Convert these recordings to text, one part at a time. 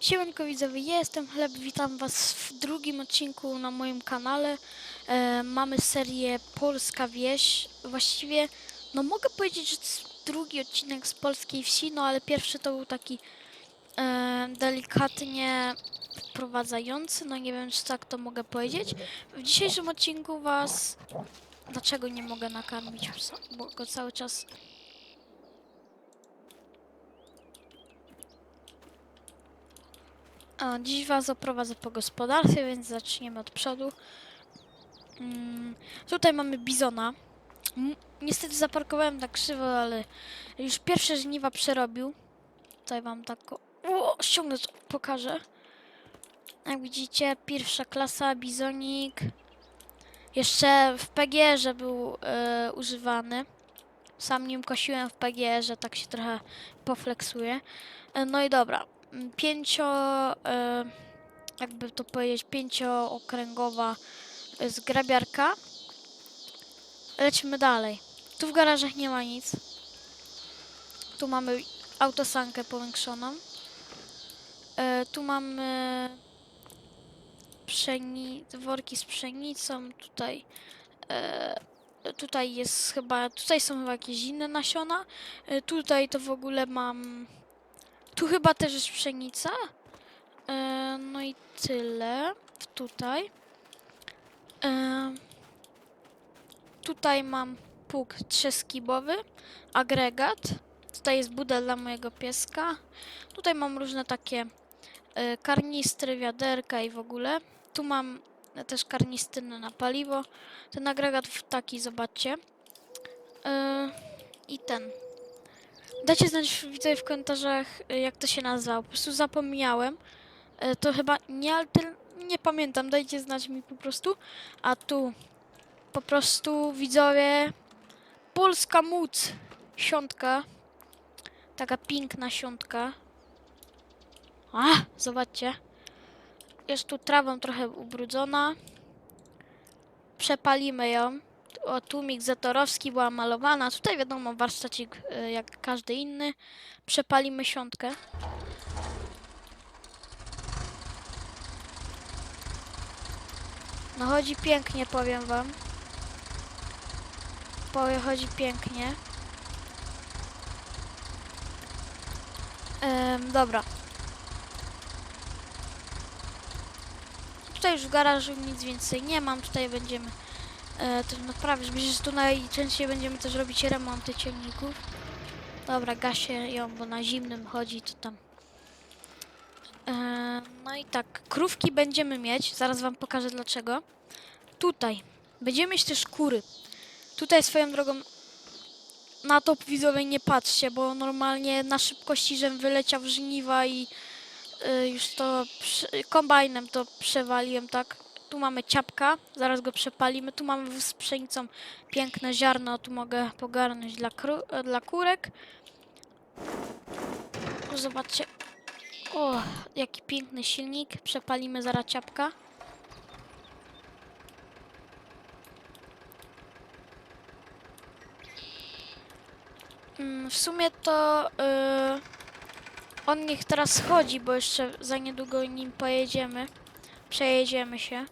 Siemanko widzowie, jestem Chleb, witam was w drugim odcinku na moim kanale. E, mamy serię Polska Wieś. Właściwie, no mogę powiedzieć, że to jest drugi odcinek z polskiej wsi, no ale pierwszy to był taki e, delikatnie wprowadzający, no nie wiem czy tak to mogę powiedzieć. W dzisiejszym odcinku was... Dlaczego nie mogę nakarmić? Bo go cały czas A, dziś Was oprowadzę po gospodarstwie, więc zaczniemy od przodu. Mm, tutaj mamy bizona. Niestety zaparkowałem tak krzywo, ale już pierwsze żniwa przerobił. Tutaj Wam tak o, ściągnę, pokażę. Jak widzicie, pierwsza klasa, bizonik. Jeszcze w PGR był e, używany. Sam nim kosiłem w PGR, tak się trochę poflexuje. E, No i dobra. Mm, Pięcio, e, jakby to powiedzieć, pięciookręgowa e, zgrabiarka. Lecimy dalej. Tu w garażach nie ma nic. Tu mamy autosankę powiększoną. E, tu mamy pszeni worki z pszenicą. Tutaj tutaj jest chyba, tutaj są chyba jakieś inne nasiona. Tutaj to w ogóle mam tu chyba też jest pszenica. E, no i tyle. Tutaj. E, tutaj mam pług trzeskibowy, agregat. Tutaj jest budel dla mojego pieska. Tutaj mam różne takie e, karnistry, wiaderka i w ogóle. Tu mam też karnistry na paliwo. Ten agregat w taki, zobaczcie. E, I ten. Dajcie znać widzę w komentarzach, y, jak to się nazywało. Po prostu zapomniałem. Y, To chyba nie. Nie pamiętam, dajcie znać mi po prostu. A tu po prostu widzowie polska móc. Siątka. Taka piękna siątka. A, zobaczcie. Jest tu trawą trochę ubrudzona. Przepalimy ją. O, tłumik zatorowski była malowana. Tutaj wiadomo, warsztacik y, jak każdy inny. Przepalimy siątkę. No chodzi pięknie, powiem wam. Powiem, chodzi pięknie. Em, dobra. Tutaj już w garażu nic więcej nie mam. Tutaj będziemy e, to naprawić. Myślę, tu najczęściej będziemy też robić remonty ciągników. Dobra, gasie ją, bo na zimnym chodzi, to tam. E, no i tak, krówki będziemy mieć. Zaraz wam pokażę dlaczego. Tutaj będziemy mieć też kury. Tutaj swoją drogą na to widzowie nie patrzcie, bo normalnie na szybkości, żem wyleciał żniwa i y, już to przy, kombajnem to przewaliłem tak. Tu mamy ciapka, zaraz go przepalimy. Tu mamy pszenicą piękne ziarno, tu mogę pogarnąć dla, dla kurek. Zobaczcie. O, jaki piękny silnik. Przepalimy zaraz ciapka. Mm, W sumie to yy, on niech teraz chodzi, bo jeszcze za niedługo nim pojedziemy. Przejedziemy się.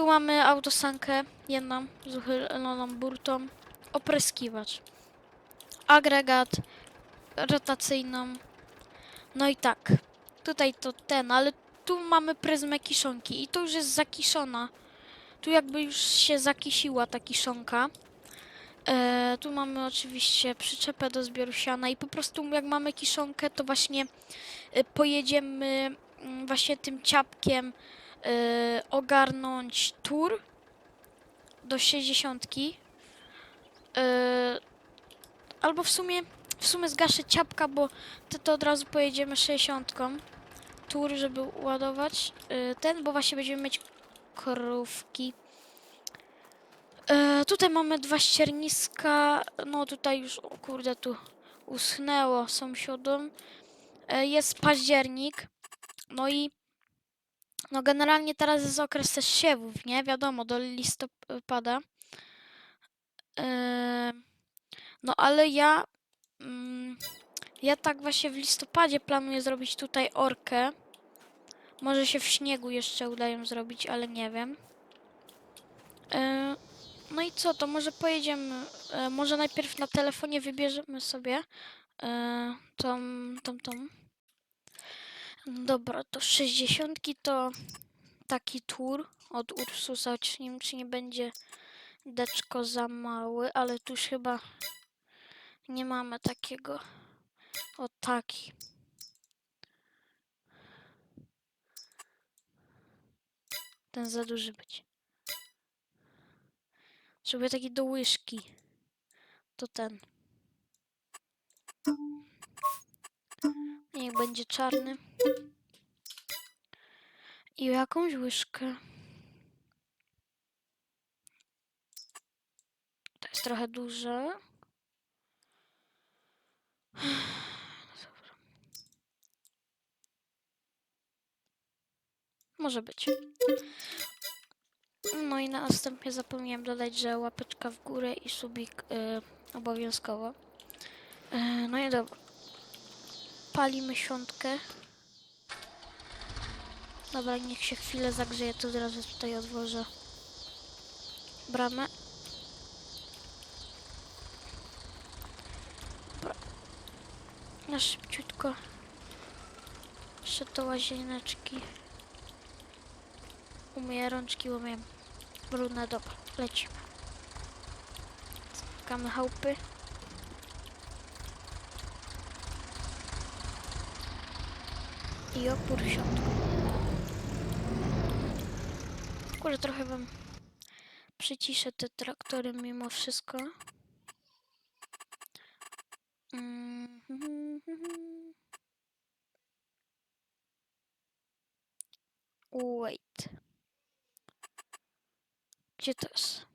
Tu mamy autosankę jedną z uchyloną burtą. Opryskiwacz. Agregat rotacyjną. No i tak. Tutaj to ten, ale tu mamy pryzmę kiszonki i to już jest zakiszona. Tu jakby już się zakisiła ta kiszonka. E, tu mamy oczywiście przyczepę do zbioru siana i po prostu jak mamy kiszonkę, to właśnie e, pojedziemy mm, właśnie tym ciapkiem ogarnąć tur do 60. E, albo w sumie w sumie zgaszę ciapka, bo to, to od razu pojedziemy 60. Tur, żeby ładować e, ten, bo właśnie będziemy mieć krówki. Tutaj mamy dwa ścierniska. No tutaj już, o kurde, tu uschnęło sąsiadom. E, jest październik. No i no generalnie teraz jest okres też siewów, nie? Wiadomo, do listopada. No ale ja mm, ja tak właśnie w listopadzie planuję zrobić tutaj orkę. Może się w śniegu jeszcze udają zrobić, ale nie wiem. No i co, to może pojedziemy. E, może najpierw na telefonie wybierzemy sobie e, tą, tą, tą. Dobra, to 60 to taki tour od Ursusa, nie wiem, czy nie będzie deczko za mały, ale tu już chyba nie mamy takiego. O taki. Ten za duży być. Żeby taki do łyżki. To ten. Niech będzie czarny. I jakąś łyżkę. To jest trochę duże. Dobra. Może być. No i na następnie zapomniałem dodać, że łapeczka w górę i subik y, obowiązkowo. Y, no i dobra. Palimy świątkę. Dobra, niech się chwilę zagrzeje, to od razu tutaj odłożę bramę. Na szybciutko. Jeszcze do łazieneczki. Umyję rączki, umyję brudne. Dobra, lecimy. Zamykamy chałupy. I opór w. Kurde, trochę wam przyciszę te traktory mimo wszystko. Mhm. Wait. Gdzie to jest?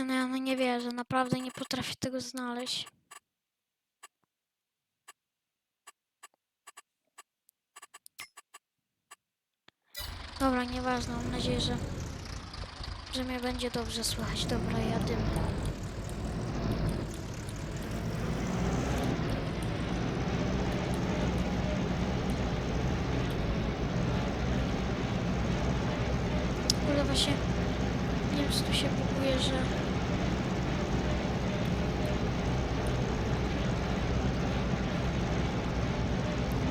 Ja no, ja no nie wierzę, naprawdę nie potrafię tego znaleźć. Dobra, nieważne, mam nadzieję, że, że mnie będzie dobrze słychać. Dobra, jadymy. Kurde, właśnie nie wiem, tu się buguje, że...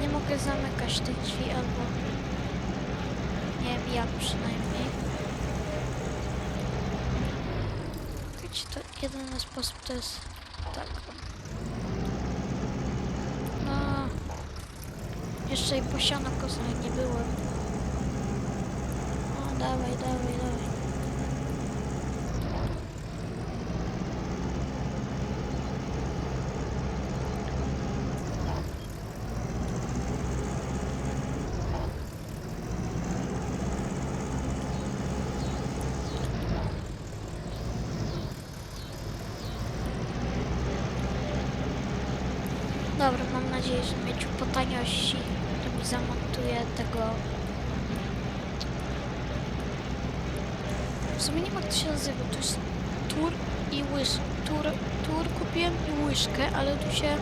Nie mogę zamykać tych drzwi albo... Nie wiem, jak przynajmniej. Wiecie, to jedyny sposób to jest tak. No... Jeszcze i po siano kosach nie byłem. O, dawaj, dawaj, dawaj. Dobra, mam nadzieję, że mieć po taniości, to mi zamontuje tego... W sumie nie ma jak to się nazywa, to jest tur i łyż... Tur, tur kupiłem i łyżkę, ale tu się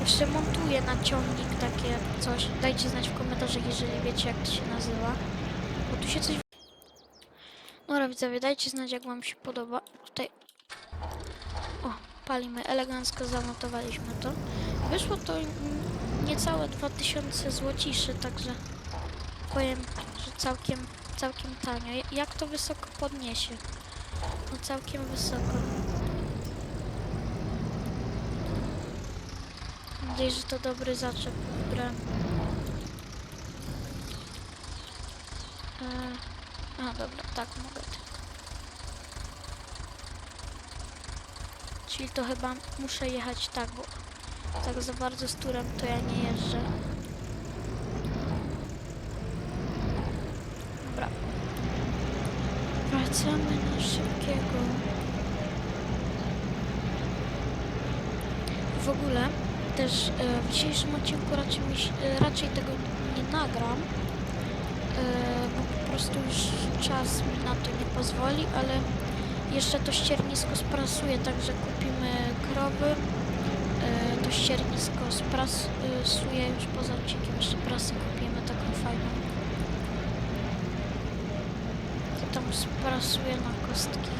jeszcze montuje na ciągnik takie coś. Dajcie znać w komentarzach, jeżeli wiecie jak to się nazywa. Bo tu się coś... Dobra widzowie, dajcie znać jak wam się podoba. Tutaj... O, palimy, elegancko zamontowaliśmy to. Wyszło to niecałe 2000 złociszy, także powiem, że całkiem, całkiem tanio. Ja- Jak to wysoko podniesie? No całkiem wysoko. Mam nadzieję, że to dobry zaczep wybrałem. E, a dobra, tak mogę tak. Czyli to chyba muszę jechać tak, bo tak za bardzo z turem to ja nie jeżdżę. Dobra. Wracamy na szybkiego. W ogóle też e, w dzisiejszym odcinku raczej, mi, e, raczej tego nie nagram, bo po prostu już czas mi na to nie pozwoli, ale jeszcze to ściernisko sprasuję, także kupimy krowy. Ściernisko sprasuję już poza odcinkiem, jeszcze kupimy taką fajną. To tam sprasuję na kostki